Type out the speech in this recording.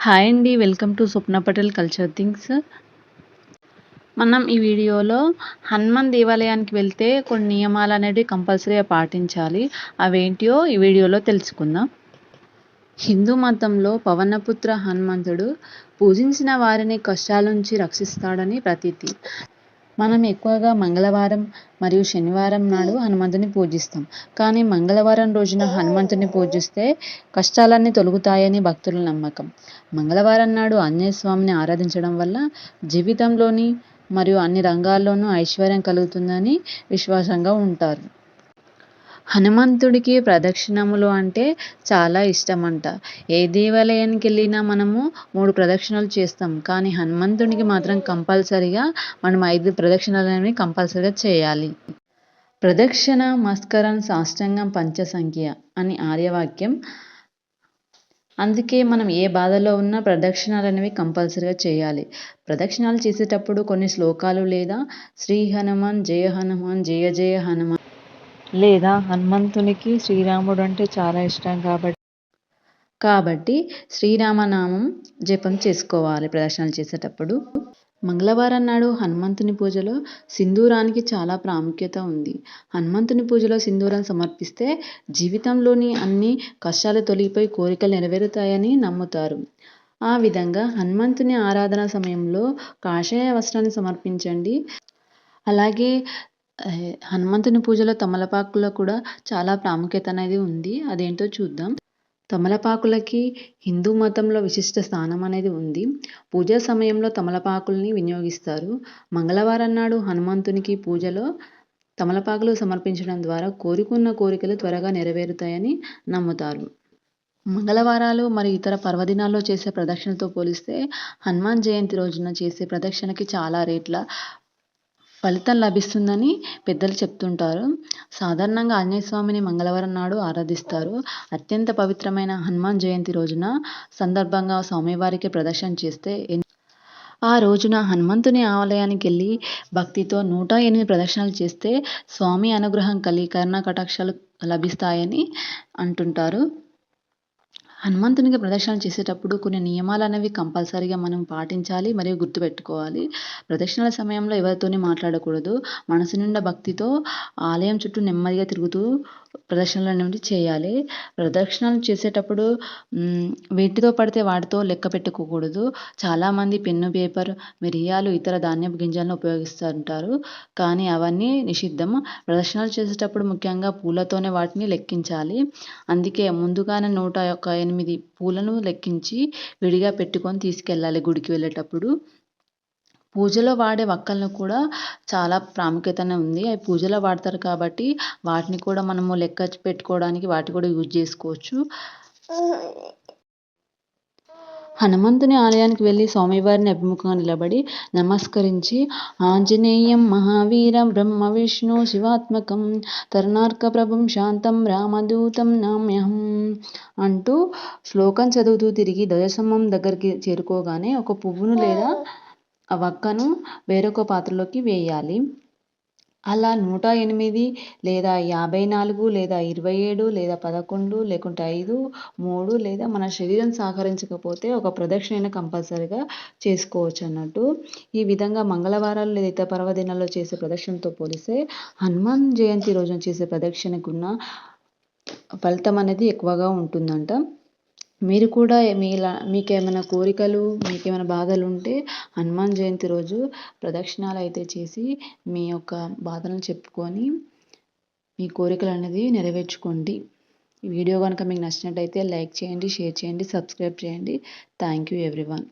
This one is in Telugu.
హాయ్ అండి welcome to Swapna Patel culture things. మనం ఈ వీడియోలో హనుమాన్ దేవాలయానికి వెళ్తే కొన్ని నియమాలు అనేవి కంపల్సరీగా పాటించాలి. అవేంటియో ఈ వీడియోలో తెలుసుకుందాం. హిందూ మతంలో పవనపుత్ర హనుమంతుడు పూజించిన వారిని కష్టాల నుంచి రక్షిస్తాడని ప్రతీతి. మనం ఎక్కువగా మంగళవారం మరియు శనివారం నాడు హనుమంతుని పూజిస్తాం. కానీ మంగళవారం రోజున హనుమంతుని పూజిస్తే కష్టాలన్నీ తొలుగుతాయని భక్తుల నమ్మకం. మంగళవారం నాడు ఆంజనేయ స్వామిని ఆరాధించడం వల్ల జీవితంలోని మరియు అన్ని రంగాల్లోనూ ఐశ్వర్యం కలుగుతుందని విశ్వాసంగా ఉంటారు. హనుమంతుడికి ప్రదక్షిణములు అంటే చాలా ఇష్టమంట. ఏ దేవాలయానికి వెళ్ళినా మనము మూడు ప్రదక్షిణలు చేస్తాం. కానీ హనుమంతుడికి మాత్రం కంపల్సరిగా మనం ఐదు ప్రదక్షిణలు అనేవి కంపల్సరిగా చేయాలి. ప్రదక్షిణ మస్కరం సాష్టంగం పంచసంఖ్య అని ఆర్యవాక్యం. అందుకే మనం ఏ బాధలో ఉన్నా ప్రదక్షిణాలు అనేవి కంపల్సరిగా చేయాలి. ప్రదక్షిణాలు చేసేటప్పుడు కొన్ని శ్లోకాలు లేదా శ్రీ హనుమాన్ జయ హనుమాన్ జయ జయ హనుమాన్ లేదా హనుమంతునికి శ్రీరాముడు అంటే చాలా ఇష్టం కాబట్టి కాబట్టి శ్రీరామనామం జపం చేసుకోవాలి ప్రదర్శనలు చేసేటప్పుడు. మంగళవారం నాడు హనుమంతుని పూజలో సింధూరానికి చాలా ప్రాముఖ్యత ఉంది. హనుమంతుని పూజలో సింధూరం సమర్పిస్తే జీవితంలోని అన్ని కష్టాలు తొలగిపోయి కోరికలు నెరవేరుతాయని నమ్ముతారు. ఆ విధంగా హనుమంతుని ఆరాధన సమయంలో కాషాయ వస్త్రాన్ని సమర్పించండి. అలాగే హనుమంతుని పూజలో తమలపాకులో కూడా చాలా ప్రాముఖ్యత అనేది ఉంది. అదేంటో చూద్దాం. తమలపాకులకి హిందూ మతంలో విశిష్ట స్థానం అనేది ఉంది. పూజా సమయంలో తమలపాకుల్ని వినియోగిస్తారు. మంగళవారం నాడు హనుమంతునికి పూజలో తమలపాకులు సమర్పించడం ద్వారా కోరుకున్న కోరికలు త్వరగా నెరవేరుతాయని నమ్ముతారు. మంగళవారాలు మరియు ఇతర పర్వదినాల్లో చేసే ప్రదక్షిణతో పోలిస్తే హనుమాన్ జయంతి రోజున చేసే ప్రదక్షిణకి చాలా రేట్ల ఫలితం లభిస్తుందని పెద్దలు చెప్తుంటారు. సాధారణంగా ఆంజనేయ స్వామిని మంగళవారం నాడు ఆరాధిస్తారు. అత్యంత పవిత్రమైన హనుమాన్ జయంతి రోజున సందర్భంగా స్వామివారికి ప్రదర్శన చేస్తే ఆ రోజున హనుమంతుని ఆలయానికి వెళ్ళి భక్తితో నూట ఎనిమిది ప్రదక్షిణలు చేస్తే స్వామి అనుగ్రహం కలిగి కర్ణ కటాక్షాలు లభిస్తాయని అంటుంటారు. హనుమంతునికి ప్రదర్శనలు చేసేటప్పుడు కొన్ని నియమాలు అనేవి కంపల్సరీగా మనం పాటించాలి మరియు గుర్తుపెట్టుకోవాలి. ప్రదక్షిణల సమయంలో ఎవరితోనే మాట్లాడకూడదు. మనసు నిండా భక్తితో ఆలయం చుట్టూ నెమ్మదిగా తిరుగుతూ ప్రదక్షిణలు అనేవి చేయాలి. ప్రదక్షిణలు చేసేటప్పుడు వీటితో పడితే వాటితో లెక్క పెట్టుకోకూడదు. చాలామంది పెన్ను పేపర్ మిరియాలు ఇతర ధాన్యపు గింజలను ఉపయోగిస్తుంటారు. కానీ అవన్నీ నిషిద్ధం. ప్రదక్షిణలు చేసేటప్పుడు ముఖ్యంగా పూలతోనే వాటిని లెక్కించాలి. అందుకే ముందుగానే నూట యొక్క ఎనిమిది పూలను లెక్కించి విడిగా పెట్టుకొని తీసుకెళ్ళాలి గుడికి వెళ్ళేటప్పుడు. పూజలో వాడే వక్కలను కూడా చాలా ప్రాముఖ్యతనే ఉంది. అవి పూజలో వాడతారు కాబట్టి వాటిని కూడా మనము లెక్క పెట్టుకోవడానికి వాటి కూడా యూజ్ చేసుకోవచ్చు. హనుమంతుని ఆలయానికి వెళ్ళి స్వామివారిని అభిముఖంగా నిలబడి నమస్కరించి ఆంజనేయం మహావీరం బ్రహ్మ విష్ణు శివాత్మకం తరుణార్క ప్రభుం శాంతం రామదూతం నామ్యహం అంటూ శ్లోకం చదువుతూ తిరిగి ధ్వజస్తంభం దగ్గరికి చేరుకోగానే ఒక పువ్వును లేదా ఆ వక్కను వేరొక పాత్రలోకి వేయాలి. అలా నూట ఎనిమిది లేదా యాభై నాలుగు లేదా ఇరవై ఏడు లేదా పదకొండు లేకుంటే ఐదు మూడు లేదా మన శరీరం సహకరించకపోతే ఒక ప్రదక్షిణ కంపల్సరీగా చేసుకోవచ్చు అన్నట్టు. ఈ విధంగా మంగళవారాలు లేదా ఇతర పర్వదినాల్లో చేసే ప్రదక్షిణతో పోలిస్తే హనుమాన్ జయంతి రోజున చేసే ప్రదక్షిణకున్న ఫలితం అనేది ఎక్కువగా ఉంటుందంట. మీరు కూడా మీలా మీకేమైనా కోరికలు మీకేమైనా బాధలు ఉంటే హనుమాన్ జయంతి రోజు ప్రదక్షిణాలు అయితే చేసి మీ యొక్క బాధలను చెప్పుకొని మీ కోరికలు అనేది నెరవేర్చుకోండి. ఈ వీడియో కనుక మీకు నచ్చినట్టయితే లైక్ చేయండి షేర్ చేయండి సబ్స్క్రైబ్ చేయండి. Thank you everyone.